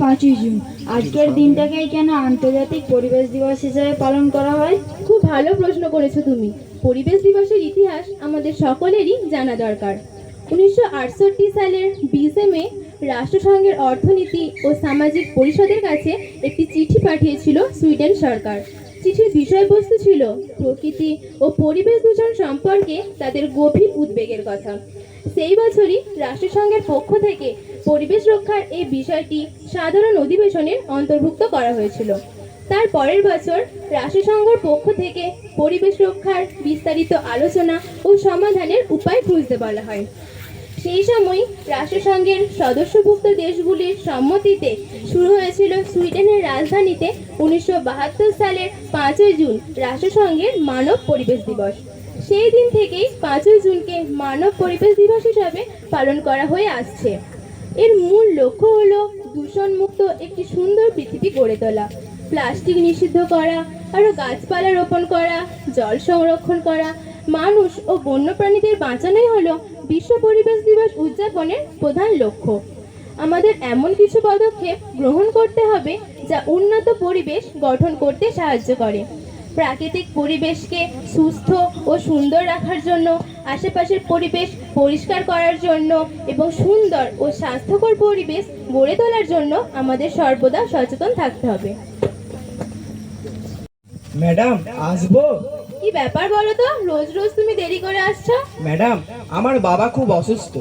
পাঁচই জুন। আজকের দিনটাকেই কেন আন্তর্জাতিক পরিবেশ দিবস হিসেবে পালন করা হয়? খুব ভালো প্রশ্ন করেছ তুমি। পরিবেশ দিবসের ইতিহাস আমাদের সকলেরই জানা দরকার। উনিশশো আটষট্টি সালের বিশে মে রাষ্ট্রসংঘের অর্থনীতি ও সামাজিক পরিষদের কাছে একটি চিঠি পাঠিয়েছিল সুইডেন সরকার। চিঠির বিষয়বস্তু ছিল প্রকৃতি ও পরিবেশ দূষণ সম্পর্কে তাদের গভীর উদ্বেগের কথা। সেই বছরই রাষ্ট্রসংঘের পক্ষ থেকে পরিবেশ রক্ষার এই বিষয়টি সাধারণ অধিবেশনের অন্তর্ভুক্ত করা হয়েছিল। তার পরের বছর রাষ্ট্রসংঘের পক্ষ থেকে পরিবেশ রক্ষার বিস্তারিত আলোচনা ও সমাধানের উপায় খুঁজতে বলা হয়। সেই সময় রাষ্ট্রসংঘের সদস্যভুক্ত দেশগুলির সম্মতিতে শুরু হয়েছিল সুইডেনের রাজধানীতে উনিশশো বাহাত্তর সালের পাঁচই জুন রাষ্ট্রসংঘের মানব পরিবেশ দিবস। সেই দিন থেকেই পাঁচই জুনকে মানব পরিবেশ দিবস হিসাবে পালন করা হয়ে আসছে। এর মূল লক্ষ্য হলো দূষণমুক্ত একটি সুন্দর পৃথিবী গড়ে তোলা। প্লাস্টিক নিষিদ্ধ করা আরও গাছপালা রোপণ করা, জল সংরক্ষণ করা। মানুষ ও বন্যপ্রাণীদের বাঁচানোই হলো বিশ্ব পরিবেশ দিবস উদযাপনের প্রধান লক্ষ্য। আমাদের এমন কিছু পদক্ষেপ গ্রহণ করতে হবে যা উন্নত পরিবেশ গঠন করতে সাহায্য করে। প্রাকৃতিক পরিবেশকে সুস্থ ও সুন্দর রাখার জন্য আশেপাশের পরিবেশ পরিষ্কার করার জন্য এবং সুন্দর ও স্বাস্থ্যকর পরিবেশ গড়ে তোলার জন্য আমাদের সর্বদা সচেতন থাকতে হবে। ম্যাডাম আসব? কি ব্যাপার বলো তো? রোজ রোজ তুমি দেরি করে আসছো? ম্যাডাম আমার বাবা খুব অসুস্থ।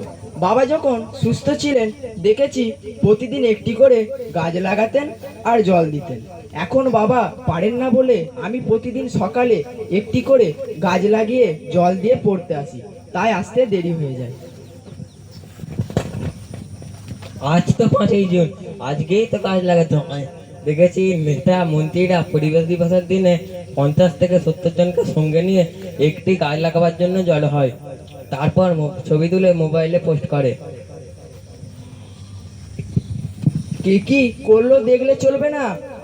বাবা যখন সুস্থ ছিলেন দেখেছি প্রতিদিন একটি করে গাছ লাগাতেন আর জল দিতেন। এখন বাবা, পারেন না বলে আমি প্রতিদিন সকালে একটি করে গাছ লাগিয়ে জল দিয়ে পড়তে আসি। তাই আসতে দেরি হয়ে যায়। আজ তো পাঁচই জুন, আজকেই তো গাছ লাগাতে হয়। দেখেছি নেতা মন্ত্রীরা পরিবেশ দিবসের দিনে পঞ্চাশ থেকে সত্তর জনকে সঙ্গে নিয়ে একটি গাছ লাগাবার জন্য জড়ো হয়। তারপর ছবি তুলে মোবাইলে পোস্ট করে। কে কি করল দেখলে চলবে না।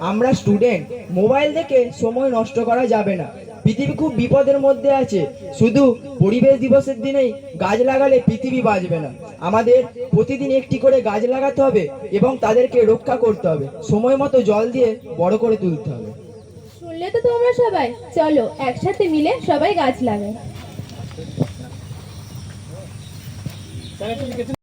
আমরা স্টুডেন্ট মোবাইল দেখে সময় নষ্ট করা যাবে না। পৃথিবী খুব বিপদের মধ্যে আছে। শুধু পরিবেশ দিবসের দিনেই গাছ লাগালে পৃথিবী বাঁচবে না। আমাদের প্রতিদিন একটি করে গাছ লাগাতে হবে এবং তাদেরকে রক্ষা করতে হবে। সময় মতো জল দিয়ে বড় করে তুলতে হবে। শুনলে তো তোমরা সবাই। চলো, একসাথে মিলে সবাই গাছ লাগাই।